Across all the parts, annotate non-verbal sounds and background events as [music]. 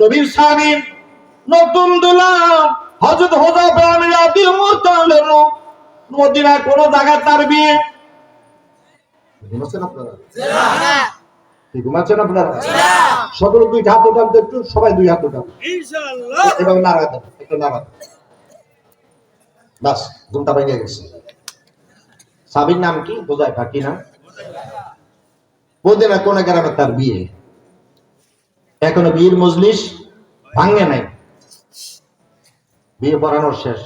নবীর স্বামী নতুন দুলা হজরত হোজা প্রাণী রাতি মদিনায় কোন জায়গায় তার বিয়ে ঘুমাচ্ছেন আপনারা? ঘুমাচ্ছেন আপনারা? সকলে দুই হাত উঠান একটু সবাই দুই হাত উঠান। এভাবে নাড়া দেন একটু নাড়া দেন। বাস ঘুমটা ভেঙে গেছে। সাবির নাম কি? বোঝায় কি নাম? বলতে না কোন গ্রামে তার বিয়ে। এখনও বিয়ের মজলিস ভাঙে নাই। বিয়ে পড়ানোর শেষ।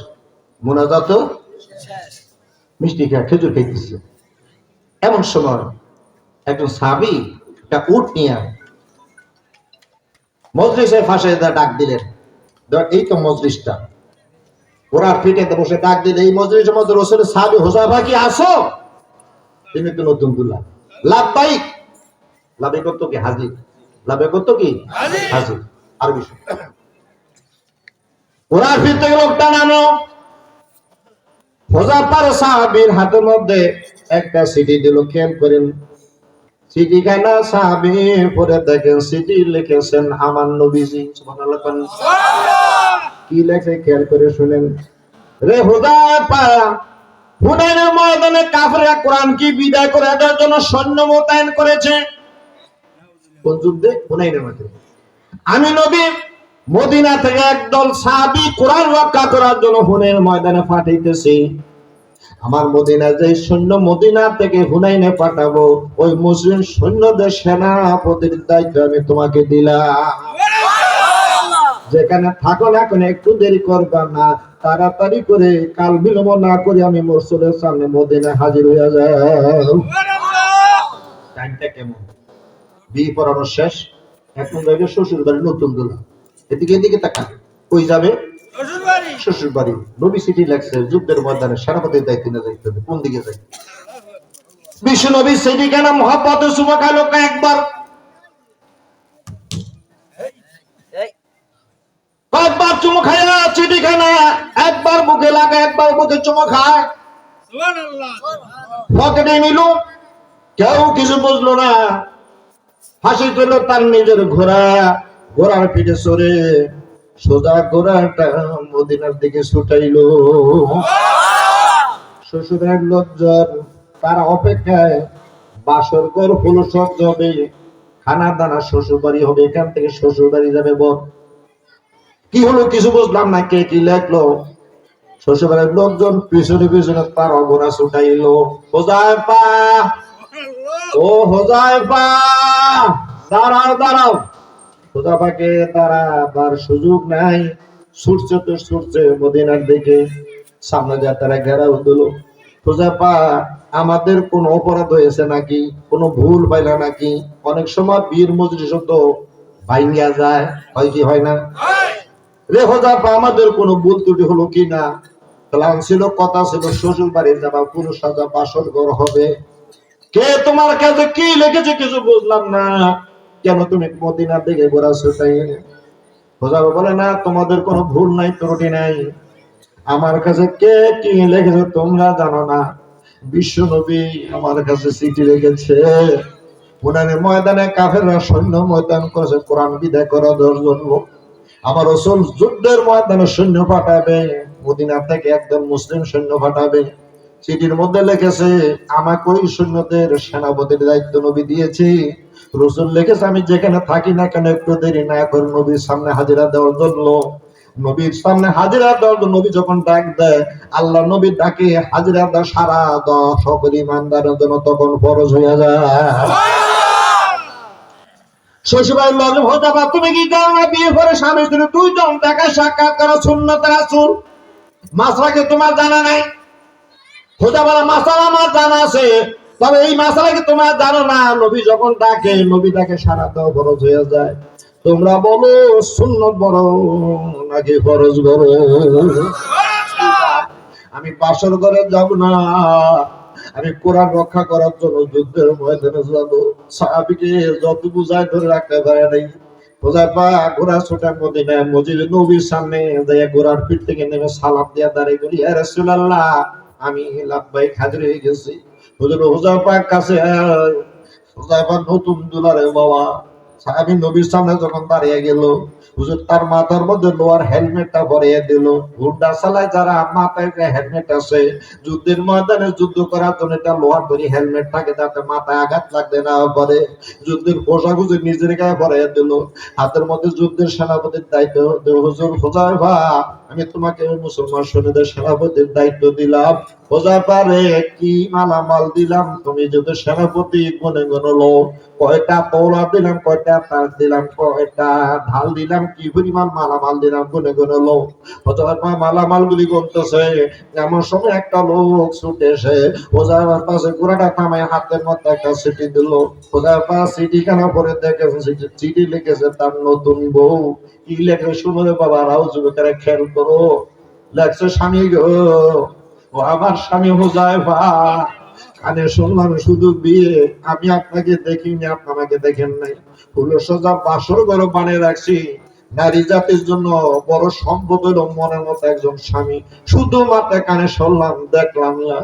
মোনাজাত মিষ্টি খেয়ে খেজুর খাইতেছে। এমন সময় একজন সাবি একটা উট নিয়ে মজলিসের ফাঁসে ডাক দিলেন এই তো মজলিসটা। ওরা ফিটেতে বসে ডাক দিলে, এই মজলিসের মধ্যে রসুল সাবি হোসাফা কি আসো তিনি তো নতুন দুল্লা লাভ বাইক লাভ করতো কি হাজির। লাভে করতো কি? হাজির আর বিষয়। ওরা ফির থেকে লোকটা নামো হোজাপার সাহাবির হাতের মধ্যে একটা সিটি দিল খেয়াল করেন। সিটি খানা সাহাবি পরে দেখেন সিটি লিখেছেন আমার নবীজি কি লেখে খেয়াল করে শুনেন? রে হোজাপা হুনাইনের ময়দানে কাফেররা কোরআন কি বিদায় করে? দেওয়ার জন্য সৈন্য মোতায়েন করেছে। কোন যুদ্ধে? হুনাইনের মধ্যে। আমি নবী মদিনা থেকে একদল সাহাবি কোরআন রক্ষা করার জন্য হুনের ময়দানে পাঠাইতেছি। আমার মদিনা যে সৈন্য মদিনা থেকে হুনাইনে পাঠাবো, ওই মুসলিম সৈন্যদের সেনাপতির দায়িত্ব আমি তোমাকে দিলাম। যেখানে থাকো না, এখন একটু দেরি করবা না। তাড়াতাড়ি করে কাল বিলম্ব না করে আমি মরসুলের সামনে মদিনা হাজির হয়ে যাও টাইমটা কেমন? বিয়ে পড়ানো শেষ এখন যাবে শ্বশুর বাড়ি নতুন দোলা। এদিকে এদিকে তাকা কই যাবে? শ্বশুর বাড়ি নবী সিটি লাগছে যুদ্ধের ময়দানে সেনাপতির দায়িত্ব যাইতে হবে কোন দিকে যাই বিশ্ব নবী সিটি কেন একবার? কয়েকবার চুমো খায় চিঠি খানা একবার বুকে লাগে একবার বুকে চুমো খায়। পকেটে নিল কেউ কিছু বুঝলো না। হাসি তুল তার নিজের ঘোড়া, ঘোড়ার পিঠে সরে সোজা ঘোড়াটা মদিনার দিকে ছুটাইল। শ্বশুরের লোকজন তার অপেক্ষায় বাসর ঘর হলো সব যাবে খানা দানা শ্বশুর বাড়ি হবে, এখান থেকে শ্বশুর বাড়ি যাবে বর কি হলো কিছু বুঝলাম না, কে কি লেখলো। শ্বশুরবাড়ির লোকজন পিছনে পিছনে তার অঘোরা ছুটাইলো। সোজা পা ও হোজায় পা দাঁড়াও। দাঁড়াও হোজাপাকে দাঁড়াবার সুযোগ নাই। ছুটছে তো ছুটছে মদিনার দিকে। সামনে যা তারা ঘেরাও দিল। হোজাপা আমাদের কোন অপরাধ হয়েছে নাকি? কোনো ভুল পাইলা নাকি? অনেক সময় বীর মজুরি শব্দ ভাইঙ্গা যায়। হয় কি, হয় না? রে হোজাপা আমাদের কোনো ভুল ত্রুটি হলো কি না? প্ল্যান ছিল, কথা ছিল শ্বশুর বাড়ি যাবা, পুরুষ সাজা, বাসর ঘর হবে। কে তোমার কাছে কি লিখেছে কিছু বুঝলাম না। কেন তুমি মদিনার দিকে ঘোরাছো তাই? হোজাবা বলে না, তোমাদের কোনো ভুল নাই, ত্রুটি নাই। আমার কাছে কে কি লিখেছে তোমরা জানো না। বিশ্ব নবী আমার কাছে চিঠি লিখেছে। উনানে ময়দানে কাফেররা সৈন্য ময়দান করেছে, কোরআন বিদায় করা দশজন লোক আমার রসুল যুদ্ধের ময়দানে সৈন্য পাঠাবে, মদিনা থেকে একদম মুসলিম সৈন্য পাঠাবে। চিঠির মধ্যে লিখেছে আমাকে ওই সৈন্যদের সেনাপতির দায়িত্ব নবী দিয়েছি। রসুল লিখেছে আমি যেখানে থাকি না কেন একটু দেরি না করে নবীর সামনে হাজিরা দেওয়ার জন্য। নবীর সামনে হাজিরা দেওয়ার জন্য নবী যখন ডাক দেয় আল্লাহ নবীর ডাকে হাজিরা দেওয়া সারা দেওয়া সকল ইমানদারের জন্য তখন ফরজ হয়ে যায়। শ্বশুরবাড়ির হতে পার তুমি কি জানো না বিয়ে করে স্বামী দুইজন দেখা সাক্ষাৎ করা রাসূল? মাসলাকে তোমার জানা নাই? বলা আমার জানা আছে। তবে এই মাসালা কি তোমার জানো না? নবী যখন ডাকে, নবী সারা দাও হয়ে যায়। তোমরা বলো, সুন্নত বড় নাকি বড় আমি বাসর ঘরে যাব না। আমি কোরআন রক্ষা করার জন্য যুদ্ধের ময়দানে যাব। সাহাবিকে যত বুঝায় ধরে রাখতে পারে নাই। বোঝায় পা, ঘোড়া ছোটা মজিদ নবীর সামনে যাইয়া ঘোড়ার পিঠ থেকে নেমে সালাম দিয়া দাঁড়িয়ে রাসূলুল্লাহ আমি লাভবাই হাজির হয়ে গেছি। হুজুর হুজাফার কাছে হুজাফার নতুন দুলারে বাবা। সাহাবি নবীর সামনে যখন দাঁড়িয়ে গেল, হুজুর তার মাথার মধ্যে লোয়ার হেলমেটটা ভরিয়ে দিল। যারা মাথায় হেলমেট আছে, যুদ্ধের ময়দানে যুদ্ধ করার জন্য একটা লোহার হেলমেট থাকে, যাতে মাথায় আঘাত লাগতে না পারে। যুদ্ধের পোশাক হুজুর নিজের গায়ে ভরিয়ে দিল। হাতের মধ্যে যুদ্ধের সেনাপতির দায়িত্ব। হুজুর, হুজাইফা, আমি তোমাকে মুসলমান সৈন্যদের সেনাপতির দায়িত্ব দিলাম। হুজাইফারে কি মালামাল দিলাম? তুমি যদি সেনাপতি গুনে গুনলো কয়টা পৌলা দিলাম, কয়টা তার দিলাম, কয়টা ঢাল দিলাম, কি পরিমাণ মালামাল দিলাম গুনে গুনে লো। হুজাইফা মালামাল গুলি গুনতেছে। এমন সময় একটা লোক ছুটে এসে হুজাইফার পাশে পুরাটা থামায়, হাতের মধ্যে একটা সিটি দিল। হুজাইফা সিটি কেন পরে দেখেছে, চিঠি- চিঠি লিখেছে তার নতুন বউ। কি লেখে শুনো বাবা রাও যুবকেরা খেয়াল করো। লেখছে, স্বামী গো ও আমার স্বামী হুজাইফা কানে শুনলাম শুধু বিয়ে। আমি আপনাকে দেখিনি, আপনি আমাকে দেখেন নাই। ফুলের সোজা বাসর ঘর বানিয়ে রাখছি। নারী জাতির জন্য বড় সম্ভব হলো মনের মতো একজন স্বামী। শুধু শুধুমাত্র কানে শুনলাম, দেখলাম না।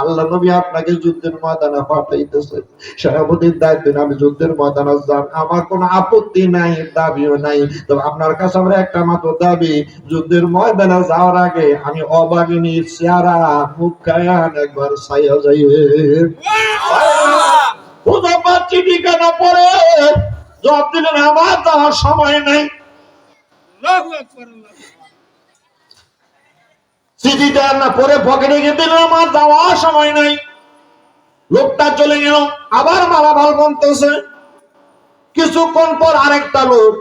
আল্লাহ নবী আপনাকে যুদ্ধের ময়দানে পাঠাইতেছে। সেনাপতির দায়িত্ব আমি যুদ্ধের ময়দানে যান। আমার কোনো আপত্তি নাই দাবিও নাই। তবে আপনার কাছে আমরা একটা মাত্র দাবি যুদ্ধের ময়দানে যাওয়ার আগে আমি অবাগিনী চেহারা মুখ খায়ান একবার ছাইয়া যাইবে পরে। জবাব দিলেন আমার যাওয়ার সময় নেই। চিঠিটা না পরে পকেটে দিলেন আমার যাওয়ার সময় নেই। লোকটা চলে গেল, আবার মালামাল বলতেছে কিছুক্ষণ পর আরেকটা লোক,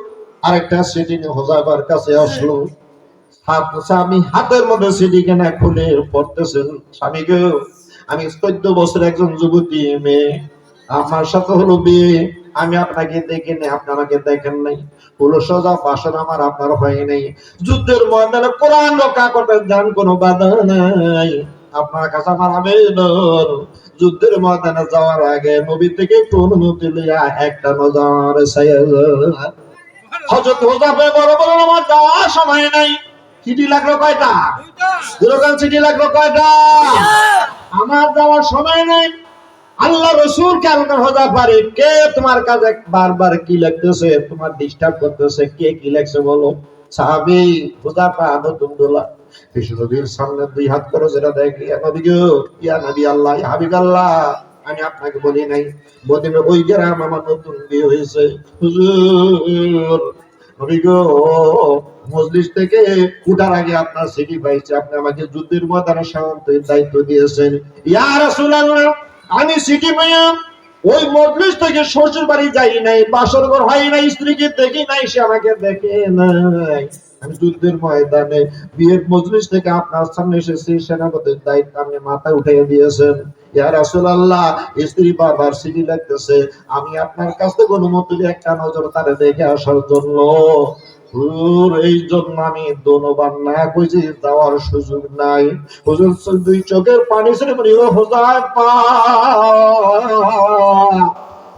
আরেকটা সিটি নিয়ে হোজাইবার কাছে আসলো। স্বামী হাতের মধ্যে সিটি কেনা খুলে পড়তেছেন স্বামীকে আমি চোদ্দ বছর একজন যুবতী মেয়ে। আমার সাথে হলো বিয়ে আমি আপনাকে দেখিনি আপনি আমাকে দেখেন নাই। হলো সোজা বাসন আমার আপনার হয় নাই। যুদ্ধের ময়দানে কোরআন রক্ষা করতে যান কোনো বাধা নাই। আপনার কাছে আমার আবেদন যুদ্ধের ময়দানে যাওয়ার আগে নবী থেকে একটু অনুমতি লইয়া একটা নজর হজরত হোজাফে বড় বড় আমার যাওয়ার সময় নাই। চিঠি লাগল কয়টা? দুরকান চিঠি লাগল কয়টা? আমার যাওয়ার সময় নেই। আল্লাহ রসুল কেন হজা পারে? কে তোমার কাছে বারবার কি লাগতেছে তোমার ডিস্টার্ব করতেছে? কে কি লিখছে বলো? সাহাবি হুজা পা বিষ্ণুনবীর সামনে দুই হাত করে যেটা দেখ, ইয়া নবী ইয়া নবী আল্লাহ হাবিব আল্লাহ, আমি আপনাকে বলি নাই। মদিনা ওই গ্রাম আমার নতুন বিয়ে হয়েছে। হুজুর নবী গো মজলিস থেকে উঠার আগে আপনার সিটি পাইছে। আপনি আমাকে যুদ্ধের ময়দানে শান্তির দায়িত্ব দিয়েছেন। ইয়া রাসূলুল্লাহ আমি সিটি পাইয়া ওই মজলিস থেকে শ্বশুর বাড়ি যাই নাই, বাসর ঘর হয় নাই, স্ত্রীকে দেখি নাই, সে আমাকে দেখে নাই। যুদ্ধের ময়দানে বিয়ের মজলিস থেকে আপনার সামনে এসেছি, সেনাপতির দায়িত্ব আপনি মাথায় উঠিয়ে দিয়েছেন। ইয়া রাসূলুল্লাহ, স্ত্রী বারবার সিটি লাগতেছে, আমি আপনার কাছ থেকে অনুমতি একটা নজর তারে দেখে আসার জন্য। হুজুর এই জন্য আমি দোনোবার না কইছি যাওয়ার সুযোগ নাই। হুজুর, দুই চোখের পানি ছেড়ে বলি, ও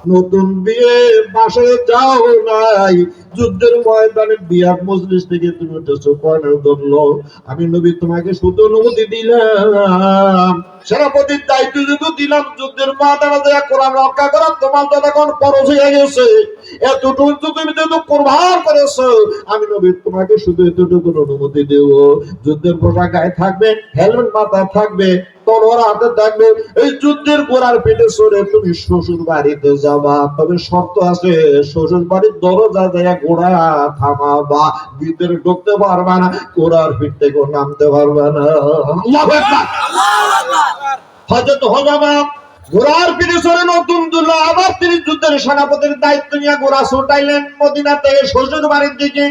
নতুন বিয়ে বাসে যাও নাই। যুদ্ধের ময়দানে বিয়ার মজলিস থেকে তুমি উঠেছো। কয়নের ধরলো আমি নবী তোমাকে শুধু অনুমতি দিলাম। সেনাপতির দায়িত্ব যদি দিলাম। যুদ্ধের ময়দানে দেয়া কোরআন রক্ষা করা তোমার তো এখন পরশ হয়ে গেছে। এতটুকু তুমি যেহেতু কোরবান করেছ, আমি নবী তোমাকে শুধু এতটুকু অনুমতি দেব। যুদ্ধের পোশাক গায়ে থাকবে, হেলমেট মাথায় থাকবে, তলোয়ার হাতে থাকবে। এই যুদ্ধের গোড়ার পেটে সরে তুমি শ্বশুর বাড়িতে যাবা। তবে শর্ত আছে শ্বশুর বাড়ির দরজা যায় গোড়া থামাবা ঢুকতে না থেকে নামতে না। হযরত হজামা ঘোড়ার পিঠে নতুন আবার তিনি যুদ্ধের সেনাপতির দায়িত্ব নিয়ে ঘোড়া ছুটাইলেন মদিনা থেকে শ্বশুর বাড়ির দিকে।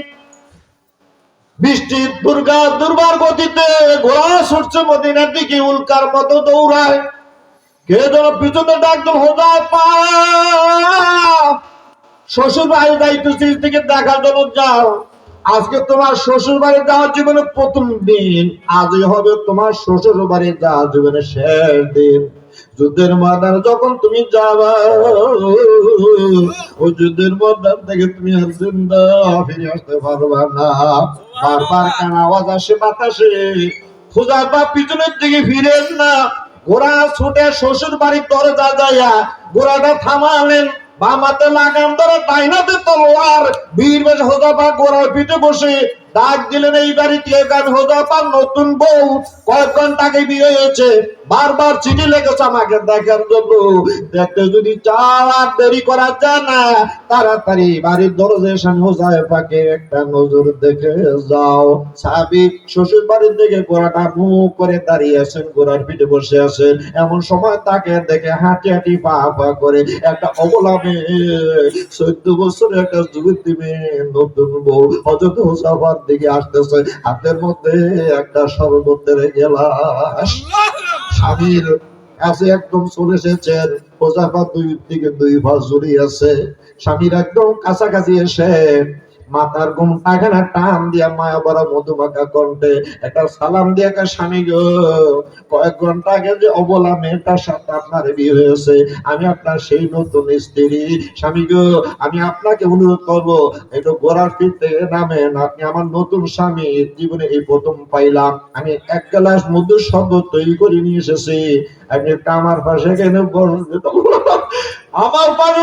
বৃষ্টির দুর্গা দুর্বার গতিতে ঘোড়া ছুটছে মদিনার দিকে, উল্কার মতো দৌড়ায়। কে যেন পিছনে ডাকতো হোদা পা শ্বশুর বাড়ির দায়িত্ব দিকে দেখার জন্য যাও। আজকে তোমার শ্বশুর বাড়ি যাওয়ার জীবনে প্রথম দিন। আজই হবে তোমার শ্বশুর বাড়ি যাওয়ার জীবনে শেষ দিন। যুদ্ধের ময়দানে যখন তুমি যাবা, ওই যুদ্ধের থেকে তুমি আর জিন্দা ফিরে আসতে পারবা না। বারবার কান আওয়াজ আসে, বাতাসে। খোঁজার বা পিছনের দিকে ফিরেন না। ঘোড়া ছুটে শ্বশুর বাড়ির দরজা যাইয়া ঘোড়াটা থামালেন। বামাতে লাগাম ধরে ডাইনাতে তলোয়ার। বীর বেশ হোজাপা গোড়ার পিঠে বসে। ডাক দিলেন, এই বাড়িতে আমি হোজাপার নতুন বউ। কয়েক ঘণ্টা আগে বিয়ে হয়েছে। বারবার চিঠি লেগেছে আমাকে দেখার জন্য দেখতে যদি চাও আর দেরি করা যায় না, তাড়াতাড়ি বাড়ির দরজায় এসে হোজাইফাকে একটা নজর দেখে যাও। সাবিক শ্বশুর বাড়ির দিকে গোড়াটা মুখ করে দাঁড়িয়ে আছেন, গোড়ার পিঠে বসে আছেন। এমন সময় তাকে দেখে হাঁটি হাঁটি পা পা করে একটা অবলা মেয়ে, চোদ্দ বছরের একটা যুবতী মেয়ে, নতুন বউ হজরত হোসাফার দিকে আসতেছে। হাতের মধ্যে একটা শরবতের গেলাস। স্বামীর কাছে একদম চলে এসেছেন। হোসাফা দুই দিকে দুই ভাস জড়িয়ে আছে। স্বামীর একদম কাছাকাছি এসে মাথার ঘুমটা খানা টান দিয়া মায়া বড় মধুমাখা কণ্ঠে একটা সালাম দিয়ে একটা স্বামী গো, কয়েক ঘণ্টা আগে যে অবলা মেয়েটার সাথে আপনার বিয়ে হয়েছে, আমি আপনার সেই নতুন স্ত্রী। স্বামী গো, আমি আপনাকে অনুরোধ করব, একটু গোড়ার ফির থেকে নামেন, আপনি আমার নতুন স্বামী। জীবনে এই প্রথম পাইলাম। আমি এক গ্লাস মধুর শরবত তৈরি করে নিয়ে এসেছি। আপনি একটা আমার পাশে কেন বসবেন। আমার পাশে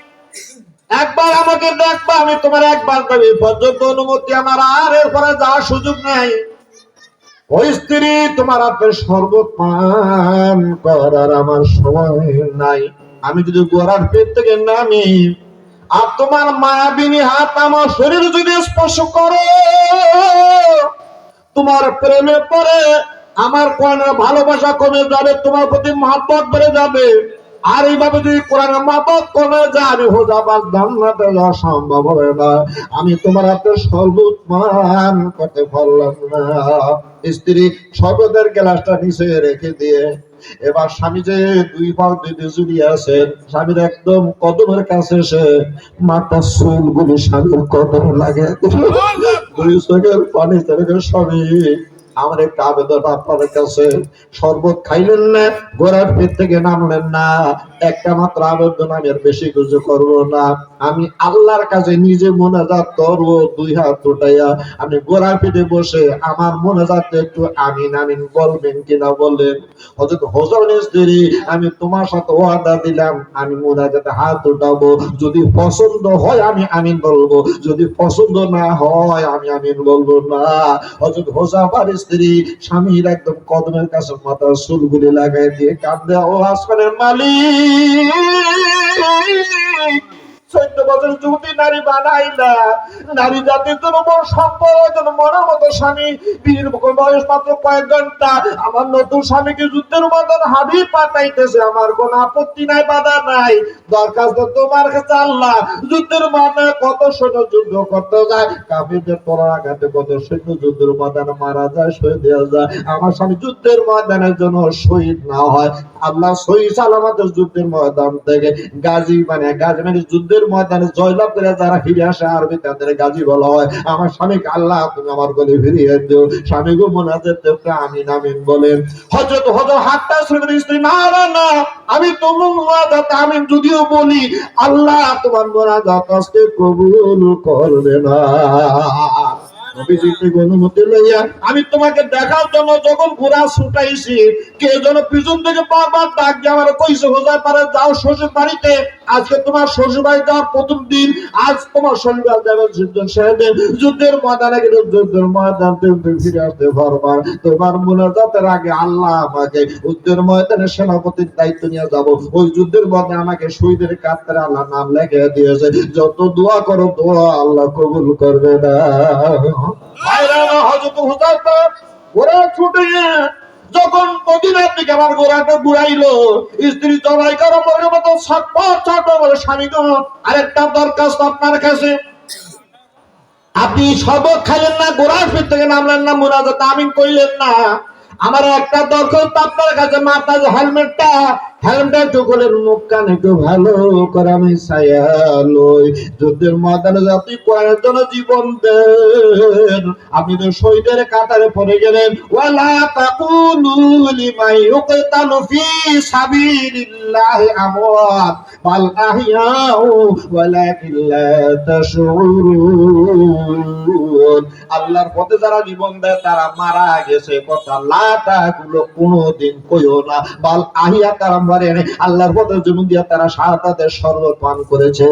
একবার আমাকে দেখবা, আমি তোমার একবার দেবে পর্যন্ত অনুমতি আমার আর, এরপরে যাওয়ার সুযোগ নাই। ওই স্ত্রী তোমার হাতে শরবত পান করার আমার সময় নাই। আমি যদি গোড়ার পেট থেকে নামি, আর তোমার মায়াবিনী হাত আমার শরীর যদি স্পর্শ করো, তোমার প্রেমে পরে আমার কোরআনের ভালোবাসা কমে যাবে, তোমার প্রতি মহাব্বত বেড়ে যাবে। আর এইভাবে যদি কোরআনের মহাব্বত কমে যায়, আমি হোজাবাদ জান্নাতে যাওয়া সম্ভব হবে না। আমি তোমার হাতে শরবত করতে পারলাম না। স্ত্রী শরবতের গ্লাসটা নিচে রেখে দিয়ে, এবার স্বামী যে দুই পাও দিতে জুড়িয়ে আছেন স্বামীর একদম কদমের কাছে এসে মাথা চুল গুলি স্বামীর কদমে লাগে দুই চোখের পানি স্বামী আমার একটা আবেদন আপনার কাছে। শরবত খাইলেন না, গোড়ার থেকে নামলেন না। একটা মাত্র আবেদন, আমি আর বেশি কিছু না। আমি আল্লাহর কাছে নিজে দুই হাত উঠাইয়া। আমি গোড়ার বসে, আমার মোনাজাত একটু আমিন আমিন বলবেন কিনা বলেন। হজরত হোসেন স্ত্রী আমি তোমার সাথে ওয়াদা দিলাম, আমি মোনাজাতে হাত উঠাবো। যদি পছন্দ হয়, আমি আমিন বলব। যদি পছন্দ না হয়, আমি আমিন বলব না। হজরত হোসাফার স্ত্রী স্বামীর একদম কদমের কাছে মাথার চুলগুলি লাগাই দিয়ে কান্দে ও আসমানের মালিক বছর নারী বানাই না। নারী জাতির জন্য বড় সম্পদ জন্য মনের মতো স্বামী। বীর বয়স মাত্র কয়েক ঘণ্টা। আমার নতুন স্বামীকে যুদ্ধের মতন হাবি আমার কোনো আপত্তি নাই, বাধা নাই। দরখাস্ত তোমার কাছে আল্লাহ। যুদ্ধের মানে কত সৈন্য যুদ্ধ করতে যায়? তোলার আঘাতে কত সৈন্য যুদ্ধের মারা যায় শহীদ যায়। আমার স্বামী যুদ্ধের ময়দানের জন্য শহীদ না হয়। আল্লাহ সহি সালামতের যুদ্ধের ময়দান থেকে গাজী মানে গাজী মানে যুদ্ধের ময়দানে জয়লাভ করে যারা ফিরে আসে আরবি তাদের গাজী বলা হয়, আমার স্বামীকে আল্লাহ, তুমি আমার গলে ফিরিয়ে দিও। স্বামী গো মোনাজের দেবটা আমিন আমিন বলেন। হজরত হজর হাতটা শ্রীমতী স্ত্রী, না না আমি তোমার মোনাজাত, আমিন যদিও বলি, আল্লাহ তোমার মোনাজাত আজকে কবুল করবে না। আমি তোমাকে দেখার জন্য যখন ঘোড়া ছুটাইছি, কে যেন পিছন থেকে বারবার ডাক দিয়ে আমার কইছে হোজায় পারে, যাও শ্বশুর বাড়িতে আজকে তোমার শ্বশুর বাড়ি যাওয়ার প্রথম দিন, আজ তোমার শনিবার যাবে যুদ্ধ সাহেবের যুদ্ধের ময়দানে গেলে যুদ্ধের ময়দান তুমি ফিরে আসতে পারবা। তোমার মোনাজাতের আগে আল্লাহ আমাকে যুদ্ধের ময়দানে সেনাপতির দায়িত্ব নিয়ে যাব। ওই যুদ্ধের মধ্যে আমাকে শহীদের কাতারে আল্লাহ নাম লেখে দিয়েছে। যত দোয়া করো, দোয়া আল্লাহ কবুল করবে না। হযরত হুযায়ফা ঘোড়া ছুটে যখন মদিনার দিকে আমার গোড়াটা ঘুরাইলো, স্ত্রী জবাই করো মনের মতো ছটপট বলে, স্বামী গো, আরেকটা দরখাস্ত আপনার কাছে। আপনি সবক খাইলেন না, গোড়ার ফির থেকে নামলেন না মুরাজাত আমিন কইলেন না। আমার একটা দরখাস্ত আপনার কাছে মাথা যে হেলমেটটা হেলমটা মুখ কান একটু ভালো করে আমি ছায়া লই। যুদ্ধের ময়দানে জন্য জীবন আপনি তো শহীদের কাতারে পড়ে গেলেন। ওয়ালা ফি আমওয়াত। বাল আহইয়াউ ওয়ালাকিন লা তাশউরুন। আল্লাহর পথে যারা জীবন দেয়, তারা মারা গেছে। কথা গুলো কোনোদিন কইও না। বাল আহিয়া তারা আল্লাহর পথে জন্য দিয়ে তারা সাহাদাতের সর্ব পান করেছে।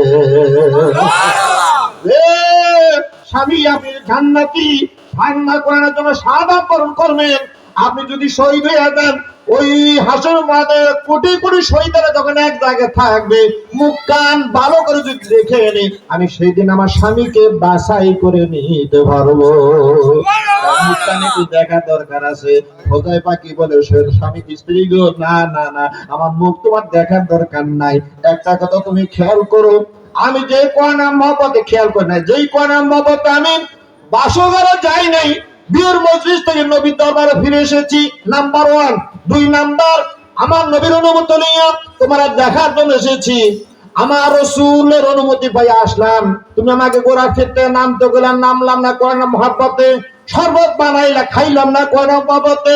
স্বামী আপনি জান্নাতি ঠান্ডা করার জন্য সাদা করবেন? আপনি যদি শহীদ হয়ে যান, ওই হাসর মাঠে কোটি কোটি শহীদেরা যখন এক জায়গায় থাকবে, মুখ কান ভালো করে যদি দেখে এনে, আমি সেই দিন আমার স্বামীকে বাছাই করে নিতে পারব। দেখা দরকার আছে। খোদাই পাখি বলে স্বামী স্ত্রী গো? না না না, আমার মুখ তোমার দেখার দরকার নাই। একটা কথা তুমি খেয়াল করো, আমি যে কোয়ানা মহব্বতে খেয়াল করি না যেই কোয়ানা মহব্বতে আমি বাসঘরে যাই নাই বিয়ের মজলিস থেকে নবীর দরবারে ফিরে এসেছি। নাম্বার ওয়ান দুই নাম্বার আমার নবীর অনুমতি নিয়ে তোমরা দেখার জন্য এসেছি। আমার রসুলের অনুমতি পাই আসলাম। তুমি আমাকে গোড়া ক্ষেত্রে নামতে গেলাম, নামলাম না কোরআন মহাব্বতে, শরবত বানাইলা, খাইলাম না কোরআন মহাব্বতে।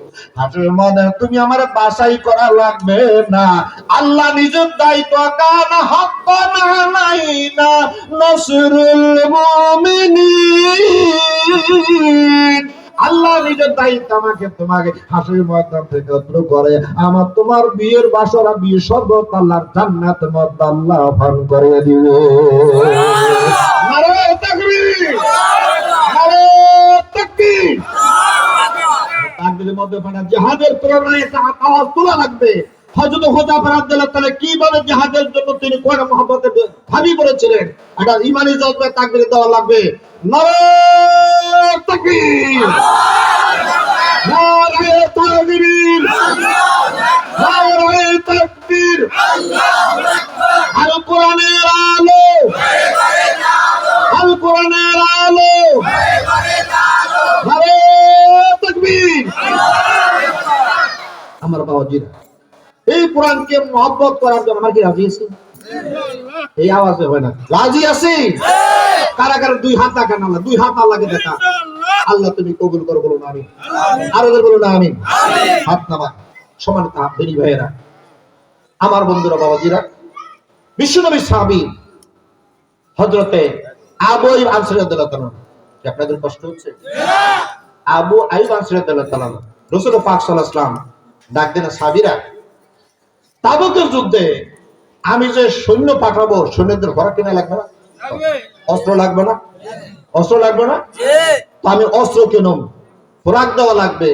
হাসের মনে, তুমি আমার বাসাই করা লাগবে না। আল্লাহ নিজের দায়িত্ব কান হক না নাই না, নসরুল মুমিনিন। আল্লাহ নিজের দায়িত্ব আমাকে তোমাকে হাসির ময়দান থেকে একত্র করে। আমার তোমার বিয়ের বাসরা বিয়ে সর্বত আল্লাহর জান্নাত মধ্যে আল্লাহ ফান করে দিব। জিহাদের প্রেরণায় আওয়াজ তোলা লাগবে। হযরত হোজাফর রাদিয়াল্লাহু তাআলা কীভাবে জিহাদের জন্য তিনি কোরআন মহব্বতে দাবি করেছিলেন? এটা ঈমানি জজবে তাকবীর দেওয়া লাগবে। নারে তাকবীর! নারে তাকবীর! নারে তাকবীর! আল কোরআনের আলো! আল কোরআনের আলো! নারে তাকবীর আমার বাবাজিরা, এই কোরআনকে মহব্বত করার জন্য আমার কি রাজি আছি? এই আওয়াজে হয় না। রাজি দুই হাত দেখা না দুই হাত আল্লাহকে দেখা। আল্লাহ তুমি কবুল করো বলো না আমি আরও বলো না আমি হাত নামা সমান ভাইয়েরা, আমার বন্ধুরা, বাবাজিরা, বিশ্বনবী সাহাবী হজরতে আবু আইব আনসারী আপনাদের কষ্ট হচ্ছে? আবু আইব আনসারী রাদিয়াল্লাহু তাআলা রাসূল পাক ওয়াসাল্লাম ডাক দেন সাহাবীরা তাবুকের যুদ্ধে আমি যে সৈন্য পাঠাবো সৈন্যদের ঘোড়া কিনা লাগবে না? অস্ত্র লাগবে না? অস্ত্র লাগবে না? তো আমি অস্ত্র কিনুম খোরাক দেওয়া লাগবে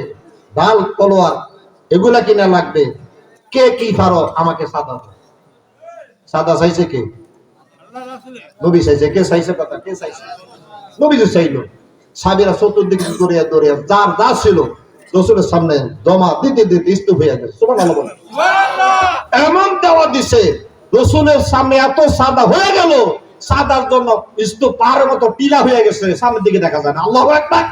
ডাল তলোয়ার এগুলা কিনা লাগবে। কে কি পারো আমাকে সাদা। সাদা চাইছে কে? নবী চাইছে। কে চাইছে কথা? কে চাইছে? নবী যে চাইলো। সাবিরা চতুর্দিকে দৌড়িয়া দৌড়িয়া যার যা ছিল রসুলের সামনে জমা দিতে দিতে স্তূপ হয়ে গেছে। তোমার ভালো বলে এমন দেওয়া দিছে রসুলের সামনে এত সাদা হয়ে গেল সাদার জন্য স্তূপ পাহাড়ের মতো টিলা হয়ে গেছে সামনের দিকে দেখা যায় না। আল্লাহ একবার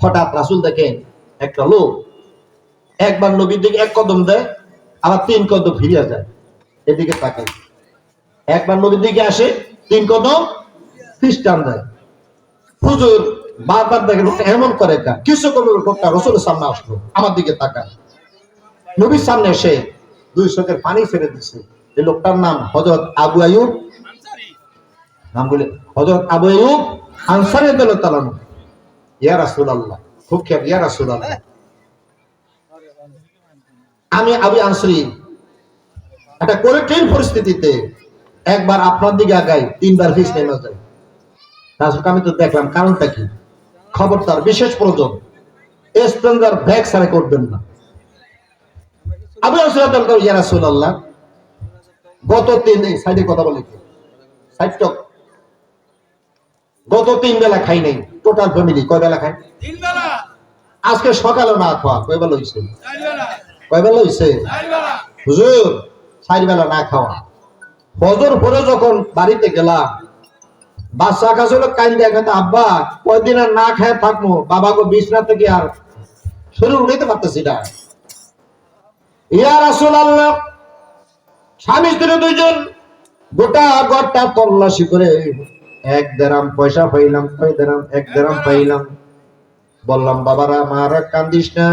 হঠাৎ রাসুল দেখেন একটা লোক একবার নবীর দিকে এক কদম দেয় আবার তিন কদম ফিরিয়া যায়। এদিকে তাকাই একবার নবীর দিকে আসে তিন কদম খ্রিস্টান দেয়। হুজুর বারবার দেখে লোকটা এমন করে কা কিছু করল লোকটা রসুলের সামনে আসলো, আমার দিকে তাকায় নবীর সামনে এসে দুই চোখের পানি ফেলে দিছে এই লোকটার নাম হজরত আবু আয়ুব নাম বলে হজরত আবু আয়ুব আনসারি তালানো ইয়া রাসূলুল্লাহ, খুব খেয়াল, ইয়া রাসূলুল্লাহ। আমি আবু আনসারি। একটা কঠিন পরিস্থিতিতে একবার আপনার দিকে আগাই, তিনবার ফিস নেমে যায় আমি তো দেখলাম কারণটা কি? খবরদার বিশেষ প্রয়োজন। স্ট্রেঞ্জার ব্যাগ সারে করবেন না। আবু ইয়া রাসূলুল্লাহ গত তিন সাইডে কথা বলে কি? Side talk. গত তিন বেলা খাই নাই। টোটাল ফ্যামিলি কয় বেলা খাই আজকে সকালে না খাওয়া। কয় বেলা হইছে? কয় বেলা হইছে? হুজুর চারি বেলা না খাওয়া। ফজর পরে যখন বাড়িতে গেলাম বাচ্চা কাছে হলো কান দেখা আব্বা, কয়দিন আর না খায় থাকব বাবাকে বিছনা থেকে আর শরীর উঠাইতে পারতেছি না। আল্লাহ স্বামী স্ত্রী দুইজন গোটা তল্লাশি করে, এক পয়সা পাইলাম, কয় এক পাইলাম। বললাম, বাবারা, মারা কান্দিস না,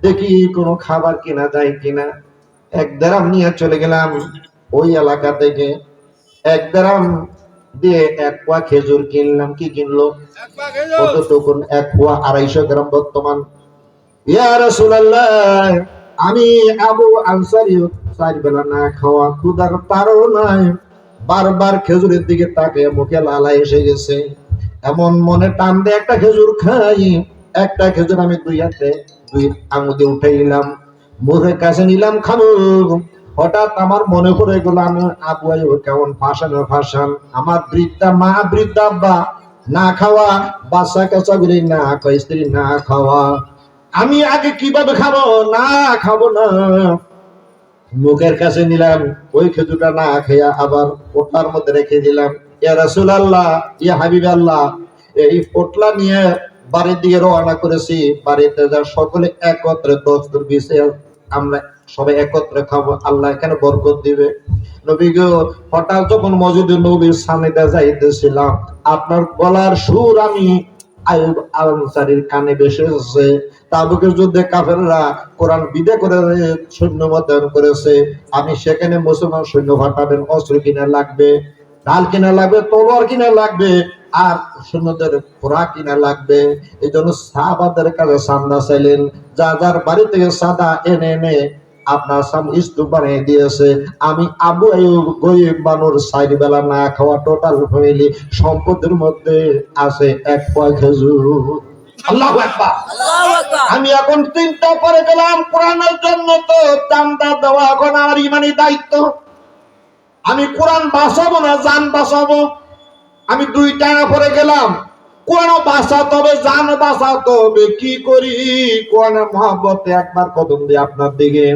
দেখি কোনো খাবার কিনা যায় কিনা। এক দেরাম নিয়ে চলে গেলাম ওই এলাকা থেকে। এক দেরাম দিয়ে এক পোয়া খেজুর কিনলাম কি কিনলো। কতটুকু এক পোয়া আড়াইশো গ্রাম বর্তমান। ইয়া রাসূলুল্লাহ আমি আবু আনসারি চার বেলা না খাওয়া ক্ষুধার পারও নাই। বারবার খেজুরের দিকে তাকে মুখে লালা এসে গেছে। এমন মনে টান দিয়ে একটা খেজুর খাই। একটা খেজুর আমি দুই হাতে দুই আঙুলে উঠে নিলাম মুখের কাছে নিলাম খাব হঠাৎ আমার মনে পড়ে গেল, আমি আইব কেমন ফাঁসানো ফাঁসান আমার বৃদ্ধা, মা, বৃদ্ধা আব্বা, না খাওয়া, বাচ্চা কাচ্চা গুলি না খাওয়া, স্ত্রী না খাওয়া। আমি আগে কীভাবে খাব? না খাব না। মুখের কাছে নিলাম, ওই খেজুরটা না খেয়া আবার পোটলার মধ্যে রেখে দিলাম। ইয়া রাসূল আল্লাহ ইয়া হাবিব আল্লাহ এই পোটলা নিয়ে বাড়ির দিকে রওনা করেছি। বাড়িতে যা সকলে একত্রে দশ বিশে আমরা সবাই একত্রে খাব, আল্লাহ এখানে বরকত দিবে। হঠাৎ যখন মসজিদে নবীর সামনে যাইতেছিলাম, আপনার গলার সুর আমি আয়ুব আনসারির কানে বেশি এসেছে। তাবুকের যুদ্ধে কাফেররা কোরআন বিদে করে, সৈন্য করেছে। আমি সেখানে মুসলমান সৈন্য পাঠাবেন অস্ত্র কিনা লাগবে ডাল কিনা লাগবে, তলোয়ার কিনা লাগবে। আর সৈন্যদের খোরা কিনা লাগবে? এই জন্য সাহাবাদের কাছে সান্দা চাইলেন যা যার বাড়ি থেকে সাদা এনে এনে আপনার সামনে স্তূপ বানিয়ে দিয়েছে আমি আবু গরিব মানুষ সাইড বেলা না খাওয়া টোটাল ফ্যামিলি সম্পদের মধ্যে আছে এক পয় খেজুর। আমি এখন চিন্তা করে গেলাম কোরআনের জন্য তো চান্দা দেওয়া এখন আমার ইমানি দায়িত্ব। আমি কোরআন বাঁচাবো না জান বাঁচাবো? আমি দুই টাকা পরে গেলাম। কোন বাঁচাতে হবে, জান বাঁচাতে হবে, কি করি? কোরআনের মহব্বতে একবার কদম দিই আপনার দিকে।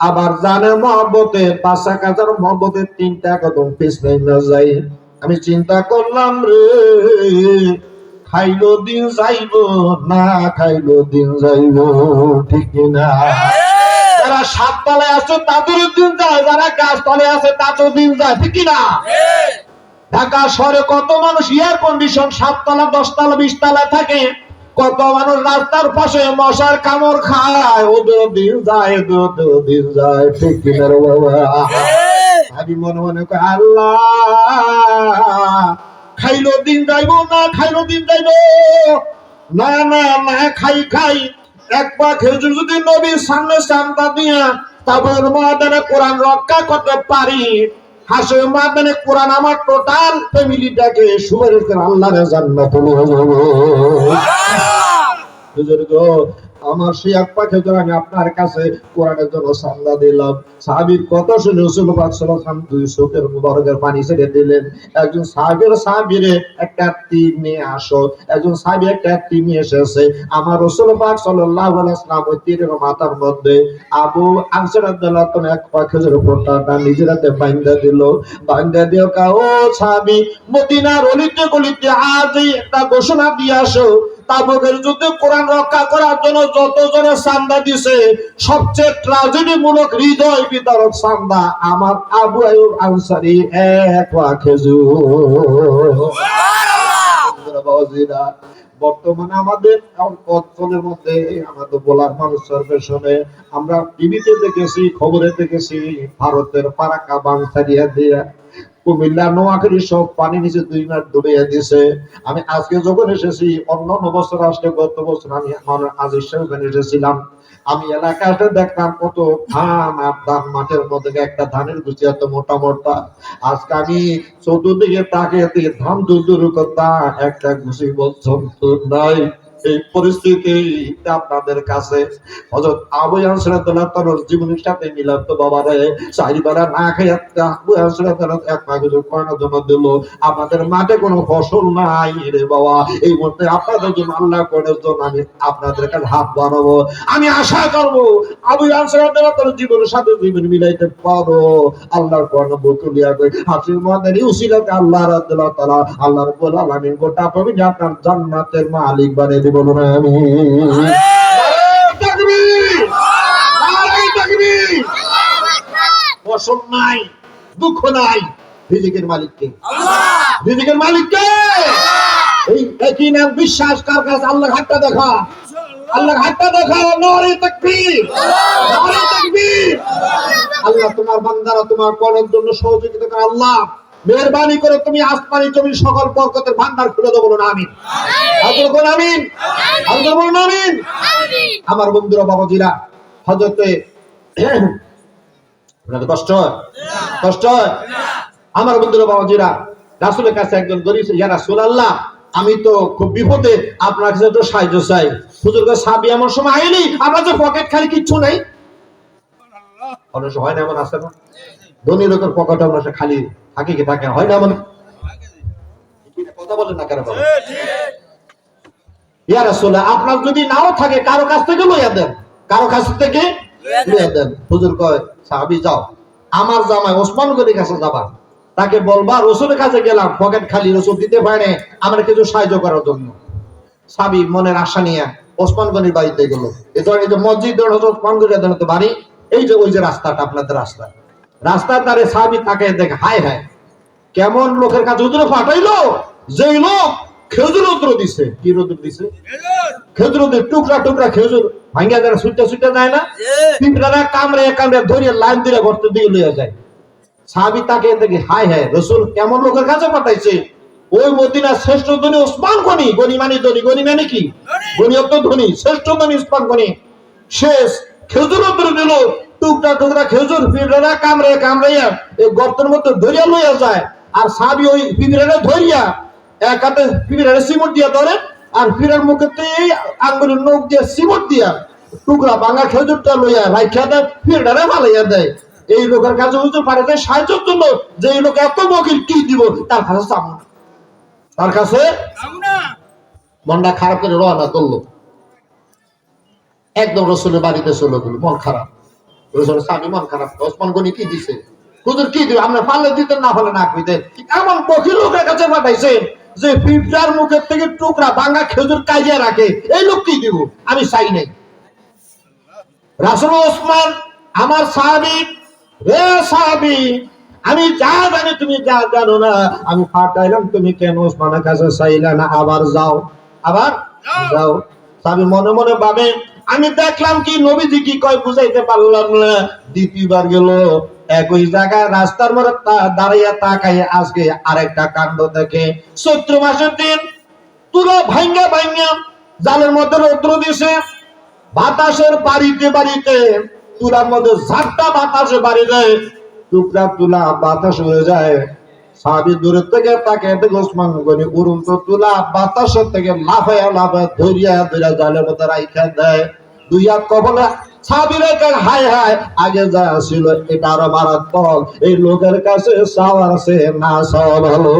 আবার জানের মহব্বতে বাসা কাজার মহব্বতে তিনটা কদম পিছনে না যাই। আমি চিন্তা করলাম রে, খাইলো দিন যাইব না খাইলো দিন যাইব, ঠিক না? যারা সাত তলায় আছে তাদের দিন যায়, যারা গাছ আছে তাদের দিন যায়, ঠিক না? ঢাকা শহরে কত মানুষ এয়ার কন্ডিশন সাততলা, দশতলা বিশতলা থাকে? কত মানুষ রাস্তার পাশে মশার কামড় খায়? দিন যায় দিন যায়, ঠিক আমি মনে মনে আল্লাহ, খাইলো দিন যাইবো না, খাইলো দিন যাইবো? না না না, খাই খাই। এক পা খেজুর যদি নবীর সামনে সামতা দিয়া তারপর মহাদানে কোরআন রক্ষা করতে পারি হাসে মাদানে কোরআন আমার টোটাল ফ্যামিলিটাকে করে আল্লাহরে জান্নাত আমার সেই এক পাখে ধরে আমি আপনার কাছে কোরআনের জন্য সান্দা দিলাম। সাহাবীর কথা শুনে রসুল পাক দুই চোখের মুবারকের পানি ছেড়ে দিলেন। একজন সাহাবীর সাহাবীরে একটা তীর নিয়ে আসো। একজন সাহাবী একটা তীর নিয়ে এসেছে। আমার রসুল পাক সাল্লাল্লাহু আলাইহি ওই তীরের মাথার মধ্যে আবু আনসার রাদিয়াল্লাহু তাআলা এক পাখের ফোঁটাটা নিজের হাতে বাইন্ধা দিল। বাইন্ধা দিও কা ও সাহাবী, মদিনার অলিতে গলিতে আজই একটা ঘোষণা দিয়ে আসো। তাবুকের যুদ্ধে কোরআন রক্ষা করার জন্য যত জনে সান্দা দিছে সবচেয়ে ট্রাজেডি মূলক হৃদয় বিতরক সান্দা আমার আবু আয়ুব আনসারি এক বাবাজিরা, বর্তমানে আমাদের অঞ্চলের মধ্যে আমাদের বলার মানুষের পেছনে আমরা টিভিতে দেখেছি খবরে দেখেছি ভারতের পারাকা বাংসারিয়া দিয়া কুমিল্লা নোয়াখালী সব পানি নিচে দুই আমি আজকে যখন এসেছি, অন্য বছর আসলে গত বছর আমি এসেছিলাম। আমি এলাকাতে দেখতাম কত ধান আর ধান মাঠের মধ্যে একটা ধানের গুছি এত মোটা মোটা। আজকে আমি চতুর্দিকে তাকে ধান দূর দূর করতাম, একটা গুছি বলছো নাই। এই আপনাদের কাছে। হযরত আবু তাআলার জীবনের সাথে মিলাত তো না খেয়ে আবু এক করানোর জন্য দিল। আমাদের মাঠে কোনো ফসল নাই রে বাবা। এই মুহূর্তে আপনাদের জন্য আল্লাহ জন্য আমি আপনাদের কাছে হাত বাড়াবো। আমি আশা করব আবু ইয়াসির রাদিয়াল্লাহু তাআলার জীবনের সাথে জীবন মিলাইতে পারো। আল্লাহর কোরআন বকুলিয়া কই হাসির মদের উসিলাতে আল্লাহ রাদিয়াল্লাহু তাআলা আল্লাহ রাব্বুল আলামিন গোটা পবিত্র আপনার জান্নাতের মালিক বানিয়ে দিব বলুন আমি। তাকবীর নারে তাকবীর ফসল নাই দুঃখ নাই রিজিকের মালিক রিজিকের মালিক এই একই নাম বিশ্বাস কার কাছে? আল্লাহর হাতটা দেখা। আল্লাহর হাতটা দেখা নারে তাকবীর। নারে তাকবীর। আল্লাহ তোমার বান্দারা তোমার করার জন্য সহযোগিতা করে আল্লাহ। মেহরবানি করে তুমি আসমানি জমির সকল বরকতের ভান্ডার খুলে দেবো বলুন আমিন। বলুন আমিন। বলুন আমিন। আমার বন্ধুরা বাবাজিরা হজরতে [clears throat] আপনাদের কষ্ট কষ্ট আমার বন্ধুরা বাবাজিরা রাসুলের কাছে একজন গরিব ইয়া রাসুল আল্লাহ আমি তো খুব বিপদে আপনার কাছে একটু সাহায্য চাই। হুজুর কাছে সাবি আমার সময় আইনি আমার যে পকেট খালি কিচ্ছু নাই। অনেক হয় না এমন আছে না? ধনী লোকের পকেট আমরা খালি থাকে কি থাকে, হয় না এমন কথা বলেন না আপনার যদি নাও থাকে, কারও কাছ থেকে লইয়া দেন। কারও কাছ থেকে লইয়া দেন। হুজুর কয় যাও। আমার জামাই ওসমান কাছে যাবা। তাকে বলবা, রসুলের কাছে গেলাম, পকেট খালি রসুল দিতে পারে আমার কিছু সাহায্য করার জন্য। সাবি মনের আশা নিয়ে ওসমান গনির বাড়িতে গেল। যে মসজিদ ওসমান গনির বাড়ি, এই যে ওই যে রাস্তাটা, আপনাদের রাস্তা। রাস্তার ধারে সাবি তাকে দেখে হায় হায় কেমন লোকের কাছে হুজুরে পাঠাইলো যেই লোক খেজুর রৌদ্র দিছে। কি রৌদ্র দিছে? খেজুর। রৌদ্র টুকরা টুকরা খেজুর ভাঙ্গা যারা সুইটা সুইটা যায় না পিঁপড়ারা কামড়ে কামড়ে ধরিয়ে লাইন দিয়ে গর্তের দিকে লইয়া যায়। সাহাবি তাকে দেখে হায় হায় রসুল কেমন লোকের কাছে পাঠাইছে? ওই মদিনার শ্রেষ্ঠ ধনী ওসমান গনি। গনি মানে ধনী গনি মানে কি? গনি অত ধনী শ্রেষ্ঠ ধনী ওসমান গনি। শেষ খেজুর ধরে দিল। টুকরা টুকরা খেজুর পিঁপড়ারা কামড়ে কামড়াইয়া এই গর্তের মধ্যে ধরিয়া লইয়া যায় আর সাবি ওই পিঁপড়ারা ধরিয়া এক হাতে পিঁপড়ারে সিমট দিয়া ধরে আর পিঁপড়ার মুখে এই আঙ্গুলের নখ দিয়ে সিমট দিয়া টুকরা ভাঙা খেজুরটা লইয়া রাইখা দেয় পিঁপড়ারে ফালাইয়া দেয়। এই লোকের কাছে হুজুর পাঠাতে সাহায্যের জন্য যে এই লোক এত বকির কি দিব? তার কাছে না। তার কাছে মনটা খারাপ করে রওনা করল। একদম রসুলের বাড়িতে চলে গেল মন খারাপ। স্বামী মন খারাপ ওসমান গনি কি দিছে? হুজুর কি দিবে? আমরা পারলে দিতেন না পারলে না এমন বকির লোকের কাছে পাঠাইছেন যে পিঁপড়ার মুখের থেকে টুকরা ভাঙা খেজুর রাখে। এই লোক কি দিব? আমি চাই নাই। রাসুল ওসমান আমার সাহাবি রে সাহাবি আমি যা জানি তুমি যা জানো না আমি পাঠাইলাম তুমি কেন ওসমানের কাছে চাইলে না? আবার যাও। আবার যাও। সাহাবি মনে মনে ভাবে আমি দেখলাম কি নবীজি কি কয় বুঝাইতে পারলাম না। দ্বিতীয়বার গেল, একই জায়গায় রাস্তার মধ্যে দাঁড়াইয়া তাকাই আজকে আরেকটা কাণ্ড দেখে। চৈত্র মাসের দিন তুলো ভাঙ্গা ভাঙ্গা জালের মধ্যে রৌদ্র দিছে। বাতাসের বাড়িতে বাড়িতে তুলার মধ্যে ঝাপটা বাতাসে বাড়ি দেয় টুকরা তুলা বাতাস হয়ে যায়। সাবি দূরের থেকে তাকে ওসমান গনি উড়ন্ত তুলা বাতাসের থেকে লাফায়া লাফায় ধরিয়া ধরিয়া জালের মধ্যে রাইখা দেয়। দুই কবলা কবলে সাবির হাই হাই আগে যা ছিল এটা আরও মারাত্মক। এই লোকের কাছে সাওয়ার সে না সাওয়া ভালো